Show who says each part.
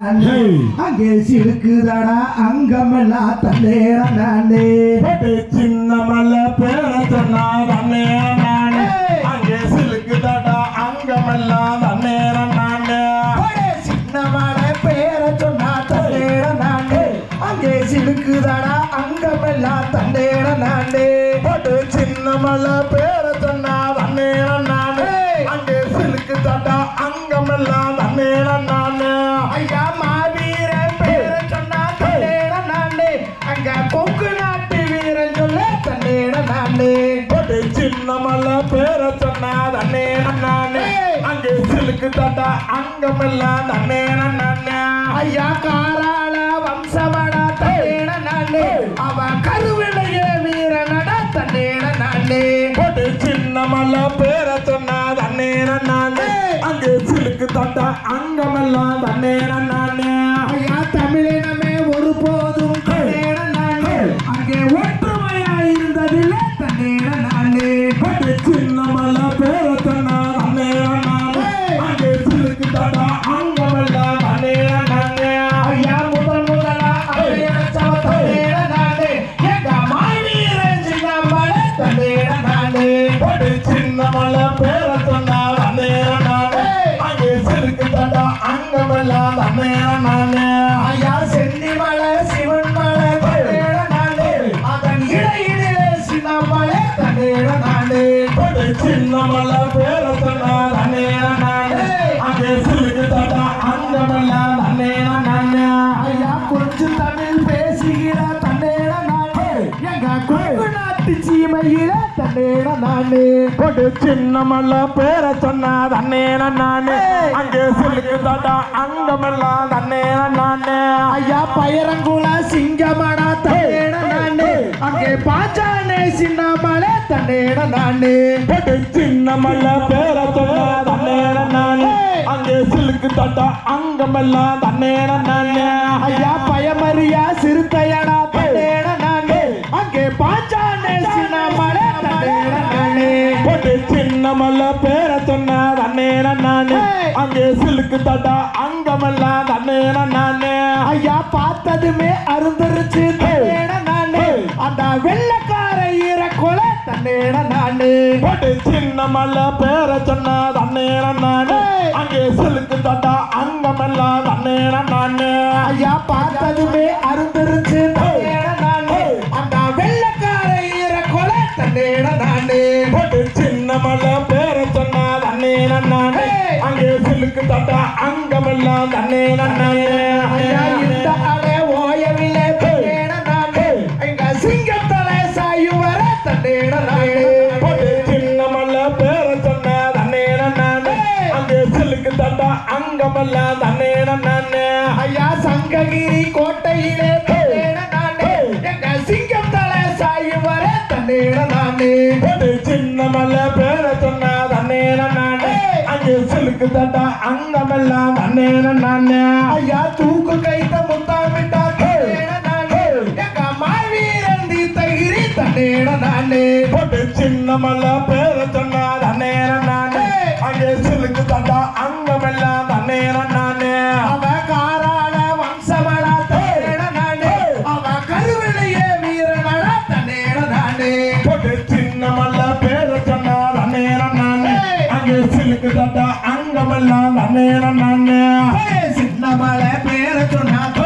Speaker 1: அங்கே சிலுக்குதடா அங்கமெல்லாம் தந்தேட நானே
Speaker 2: சின்ன மலை பேர சொன்னா தன்னே நானே அங்கே சிலுக்கு தடா அங்கமெல்லாம் தன்னேரம் நானே
Speaker 1: சின்ன மலை பேர சொன்னா தந்தேட நானே அங்கே சிலுக்குதடா அங்கமெல்லாம் தந்தேட நானே
Speaker 2: சின்ன மலை நானே அங்க
Speaker 1: கொங்கு நாட்டு வீரன் சொல்ல தந்தேட நானே
Speaker 2: சின்ன மலை பேர சொன்னா தன்னேரம் நானே அங்கே சிலுக்கு தடா அங்கமெல்லாம் தன்னேரம் நானே
Speaker 1: ஐயா காராள வம்சமடா தன்னேட நானே அவன் கருவிலையே வீரனடா தன்னேட நானே
Speaker 2: சின்ன மலை பேர சொன்னா தண்ணீர நானே அங்கே சிலுக்கு தட்டா அங்கமெல்லாம் தண்ணீர நானே
Speaker 1: ஐயா தமிழினமே
Speaker 2: மலை பேர சொன்னா தண்ணீர நானே அங்கே சிலுக்கு தட்டா அங்கமெல்லாம் தண்ணீர நானே
Speaker 1: ஐயா சென்னிமலை சிவன் மலை தன்னேட நானே அதன் இடையிலே நானே
Speaker 2: சின்ன மலை பேர சொன்னா நானே அங்கே அங்கமெல்லாம்
Speaker 1: நாட்டு சீமையில தன்னேட நானே.
Speaker 2: போட்டு சின்ன மலை பேர சொன்னா தண்ணீர நானே. அங்கே சிலுக்கு தட்டா அங்கமெல்லாம் தண்ணீர நானே.
Speaker 1: ஐயா பயரங்குல சிங்கமடா தன்னேட நானே. அங்கே பாஞ்சானே சின்னமலை தன்னேட நானே.
Speaker 2: போட்டு சின்ன மலை பேர சொன்னா தண்ணீர நானே. அங்கே சிலுக்கு தட்டா அங்கமெல்லாம் தண்ணீர நானே. மலை பேர சொன்னா தண்ணீர நானே அங்கே சிலுக்கு தட்டா அங்கமெல்லாம் நானே
Speaker 1: ஐயா பார்த்ததுமே அருந்தரிச்சு. நானே அந்த வெள்ளக்கார ஈர கொலை தன்னேட நானே.
Speaker 2: போட்டு சின்ன மலை பேர சொன்னா தண்ணீர நானே அங்கே சிலுக்கு தட்டா அங்கமெல்லாம் நானே
Speaker 1: ஐயா பார்த்ததுமே அருந்தரிச்சு.
Speaker 2: தண்ணீர நானே அங்கே சில்லுக்கு தட்டா அங்கமெல்லாம் தன்னே நானே
Speaker 1: இந்த அலை ஓயவில்லை தன்னேட எங்க சிங்கத்தலை சாயும் வர தன்னேட நானே
Speaker 2: பேர சொன்னா தண்ணீர நானே அங்கே சிலுக்கு தட்டா அங்கமெல்லாம் தண்ணீர நானே
Speaker 1: ஐயா சங்ககிரி கோட்டையிலே தன்னேட நானே எங்க சிங்கம் தலை சாயும் வர
Speaker 2: அங்கே சிலுக்கு தட்டா அங்கமெல்லாம் தண்ணீர நானே
Speaker 1: ஐயா தூக்கு கைத்த முத்தாமிட்டா தன்னேட நானே எங்க மாவீரன் தீர்த்தகிரி தன்னேட நானே
Speaker 2: போட்டு சின்ன மலை பேர சொன்னா தண்ணீர நானே அங்கே சிலுக்கு தட்டா அங்கமெல்லாம் அங்கமெல்லாம் தண்ணீர நானே
Speaker 1: பேர சொன்னா